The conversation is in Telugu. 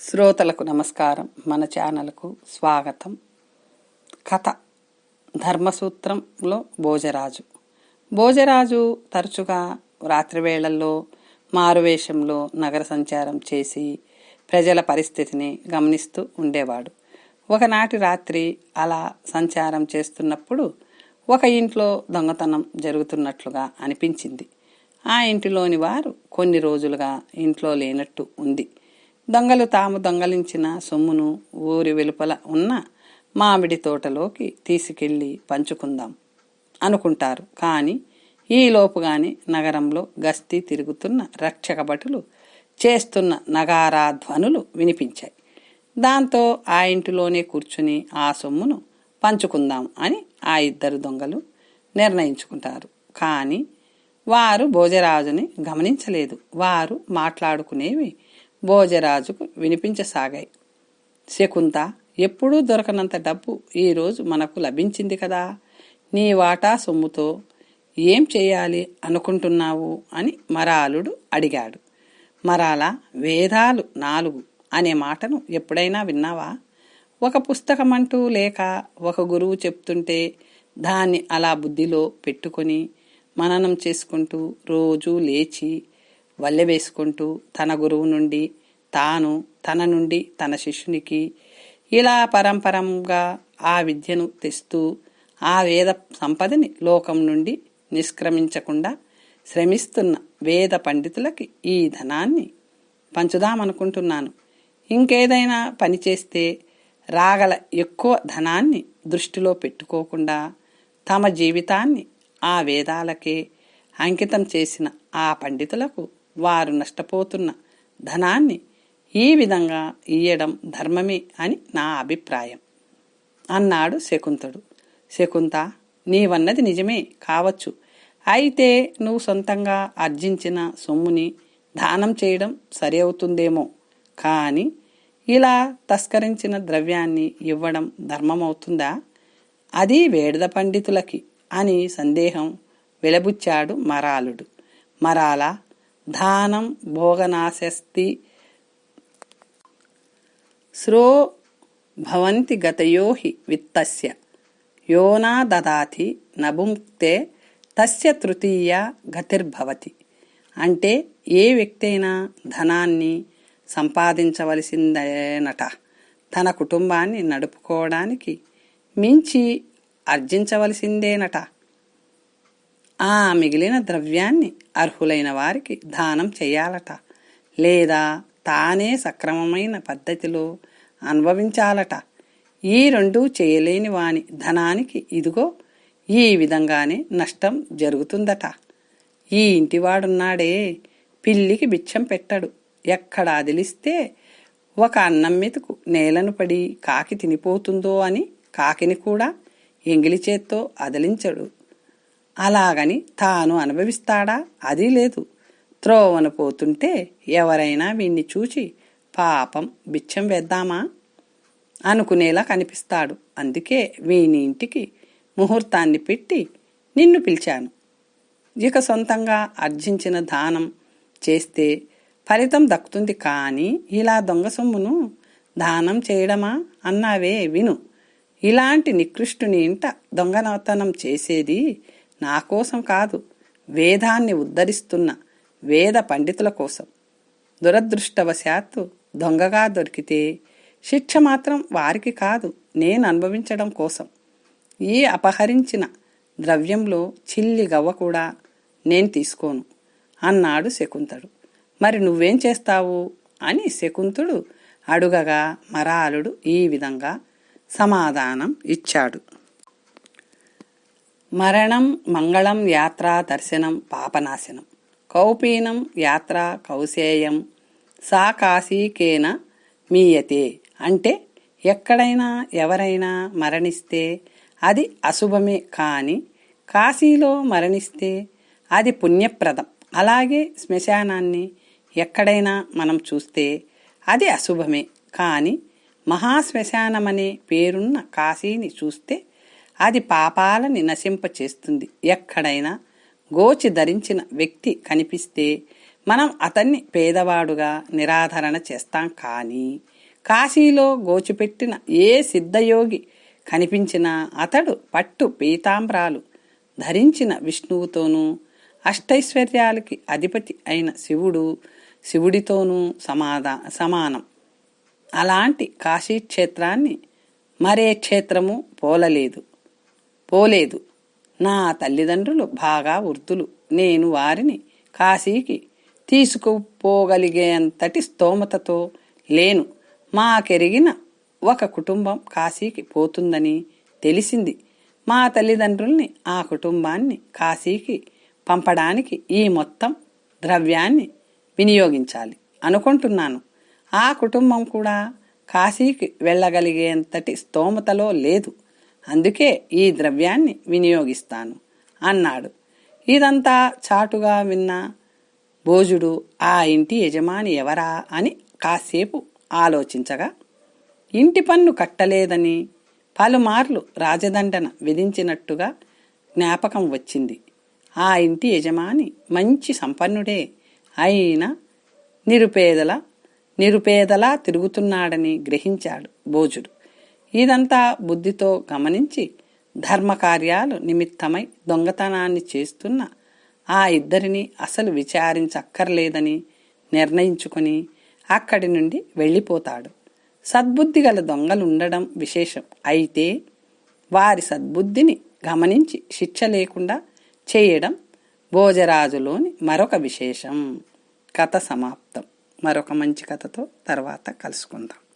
శ్రోతలకు నమస్కారం. మన ఛానల్కు స్వాగతం. కథ ధర్మసూత్రంలో భోజరాజు. భోజరాజు తరచుగా రాత్రి వేళల్లో మారువేషంలో నగర సంచారం చేసి ప్రజల పరిస్థితిని గమనిస్తూ ఉండేవాడు. ఒకనాటి రాత్రి అలా సంచారం చేస్తున్నప్పుడు ఒక ఇంట్లో దొంగతనం జరుగుతున్నట్లుగా అనిపించింది. ఆ ఇంటిలోని వారు కొన్ని రోజులుగా ఇంట్లో లేనట్టు ఉంది. దొంగలు తాము దొంగలించిన సొమ్మును ఊరి వెలుపల ఉన్న మామిడి తోటలోకి తీసుకెళ్ళి పంచుకుందాం అనుకుంటారు. కానీ ఈలోపుగాని నగరంలో గస్తీ తిరుగుతున్న రక్షక భటులు చేస్తున్న నగారాధ్వనులు వినిపించాయి. దాంతో ఆ ఇంటిలోనే కూర్చుని ఆ సొమ్మును పంచుకుందాం అని ఆ ఇద్దరు దొంగలు నిర్ణయించుకుంటారు. కానీ వారు భోజరాజుని గమనించలేదు. వారు మాట్లాడుకునేవి భోజరాజుకు వినిపించసాగాయి. శకుంత ఎప్పుడూ దొరకనంత డబ్బు ఈరోజు మనకు లభించింది కదా? నీ వాటా సొమ్ముతో ఏం చేయాలి అనుకుంటున్నావు? అని మరాలుడు అడిగాడు. మరాల వేదాలు నాలుగు అనే మాటను ఎప్పుడైనా విన్నావా? ఒక పుస్తకమంటూ లేక ఒక గురువు చెప్తుంటే దాన్ని అలా బుద్ధిలో పెట్టుకొని మననం చేసుకుంటూ రోజూ లేచి వల్లె వేసుకుంటూ తన గురువు నుండి తాను తన నుండి తన శిష్యునికి ఇలా పరంపరంగా ఆ విద్యను తెస్తూ ఆ వేద సంపదని లోకం నుండి నిష్క్రమించకుండా శ్రమిస్తున్న వేద పండితులకి ఈ ధనాన్ని పంచుదామనుకుంటున్నాను. ఇంకేదైనా పని చేస్తే రాగల ఎక్కువ ధనాన్ని దృష్టిలో పెట్టుకోకుండా తమ జీవితాన్ని ఆ వేదాలకే అంకితం చేసిన ఆ పండితులకు వారు నష్టపోతున్న ధనాన్ని ఈ విధంగా ఇయ్యడం ధర్మమే అని నా అభిప్రాయం. అన్నాడు శకుంతుడు. శకుంత నీవన్నది నిజమే కావచ్చు. అయితే నువ్వు సొంతంగా ఆర్జించిన సొమ్ముని దానం చేయడం సరి అవుతుందేమో కానీ ఇలా తస్కరించిన ద్రవ్యాన్ని ఇవ్వడం ధర్మమవుతుందా? అది వేడద పండితులకి అని సందేహం వెలబుచ్చాడు మరాలుడు. మరాల దానం భోగనాశస్తి. శ్రో భవంతి గతయో హి విత్తస్య. యోనా దదాతి నభుంక్తే తస్య తృతీయ గతిర్భవతి. అంటే ఏ వ్యక్తి అయినా ధనాన్ని సంపాదించవలసిందేనట. తన కుటుంబాన్ని నడుపుకోవడానికి మించి అర్జించవలసిందేనట ఆ మిగిలిన ద్రవ్యాన్ని అర్హులైన వారికి దానం చేయాలట. లేదా తానే సక్రమమైన పద్ధతిలో అనుభవించాలట. ఈ రెండూ చేయలేని వాని ధనానికి ఇదిగో ఈ విధంగానే నష్టం జరుగుతుందట. ఈ ఇంటివాడున్నాడే పిల్లికి బిచ్చం పెట్టడు. ఎక్కడ అదిలిస్తే ఒక అన్నం మెతుకు నేలను పడి కాకి తినిపోతుందో అని కాకిని కూడా ఎంగిలి చేత్తో అదిలించడు. అలాగని తాను అనుభవిస్తాడా? అది లేదు. త్రోవన పోతుంటే ఎవరైనా వీణ్ణి చూచి పాపం బిచ్చం వేద్దామా అనుకునేలా కనిపిస్తాడు. అందుకే వీని ఇంటికి ముహూర్తాన్ని పెట్టి నిన్ను పిలిచాను. ఇక సొంతంగా అర్జించిన దానం చేస్తే ఫలితం దక్కుతుంది కానీ ఇలా దొంగ సొమ్మును దానం చేయడమా? అన్నావే విను. ఇలాంటి నికృష్టుని ఇంట దొంగనతనం చేసేది నా కోసం కాదు వేదాన్ని ఉద్ధరిస్తున్న వేద పండితుల కోసం. దురదృష్టవశాత్తు దొంగగా దొరికితే శిక్ష మాత్రం వారికి కాదు నేను అనుభవించడం కోసం. ఈ అపహరించిన ద్రవ్యంలో చిల్లి గవ్వ కూడా నేను తీసుకోను. అన్నాడు శకుంతుడు. మరి నువ్వేం చేస్తావు? అని శకుంతుడు అడుగగా మరాలుడు ఈ విధంగా సమాధానం ఇచ్చాడు. మరణం మంగళం యాత్రా దర్శనం పాపనాశనం. కౌపీనం యాత్ర కౌశేయం. సా కాశీకేన మీయతే. అంటే ఎక్కడైనా ఎవరైనా మరణిస్తే అది అశుభమే కానీ కాశీలో మరణిస్తే అది పుణ్యప్రదం. అలాగే శ్మశానాన్ని ఎక్కడైనా మనం చూస్తే అది అశుభమే. కానీ మహాశ్మశానమనే పేరున్న కాశీని చూస్తే అది పాపాలని నశింపచేస్తుంది ఎక్కడైనా గోచి ధరించిన వ్యక్తి కనిపిస్తే మనం అతన్ని పేదవాడుగా నిరాధరణ చేస్తాం కానీ కాశీలో గోచిపెట్టిన ఏ సిద్ధయోగి కనిపించినా అతడు పట్టు పీతాంబ్రాలు ధరించిన విష్ణువుతోనూ అష్టైశ్వర్యాలకి అధిపతి అయిన శివుడు శివుడితోనూ సమాధా సమానం. అలాంటి కాశీక్షేత్రాన్ని మరే క్షేత్రము పోలలేదు. పోలేదు. నా తల్లిదండ్రులు బాగా వృద్ధులు నేను వారిని కాశీకి తీసుకుపోగలిగేంతటి స్తోమతతో లేను. మాకెరిగిన ఒక కుటుంబం కాశీకి పోతుందని తెలిసింది. మా తల్లిదండ్రుల్ని ఆ కుటుంబాన్ని కాశీకి పంపడానికి ఈ మొత్తం ద్రవ్యాన్ని వినియోగించాలి అనుకుంటున్నాను. ఆ కుటుంబం కూడా కాశీకి వెళ్ళగలిగేంతటి స్తోమతలో లేదు. అందుకే ఈ ద్రవ్యాన్ని వినియోగిస్తాను అన్నాడు. ఇదంతా చాటుగా విన్న భోజుడు ఆ ఇంటి యజమాని ఎవరా? అని కాసేపు ఆలోచించగా ఇంటి పన్ను కట్టలేదని పలుమార్లు రాజదండన విధించినట్టుగా జ్ఞాపకం వచ్చింది. ఆ ఇంటి యజమాని మంచి సంపన్నుడే అయినా నిరుపేదల నిరుపేదలా తిరుగుతున్నాడని గ్రహించాడు భోజుడు. ఇదంతా బుద్ధితో గమనించి ధర్మకార్యాలు నిమిత్తమై దొంగతనాన్ని చేస్తున్న ఆ ఇద్దరిని అసలు విచారించక్కర్లేదని నిర్ణయించుకొని అక్కడి నుండి వెళ్ళిపోతాడు. సద్బుద్ధి గల దొంగలుండడం విశేషం. అయితే వారి సద్బుద్ధిని గమనించి శిక్ష లేకుండా చేయడం భోజరాజులోని మరొక విశేషం. కథ సమాప్తం. మరొక మంచి కథతో తర్వాత కలుసుకుందాం.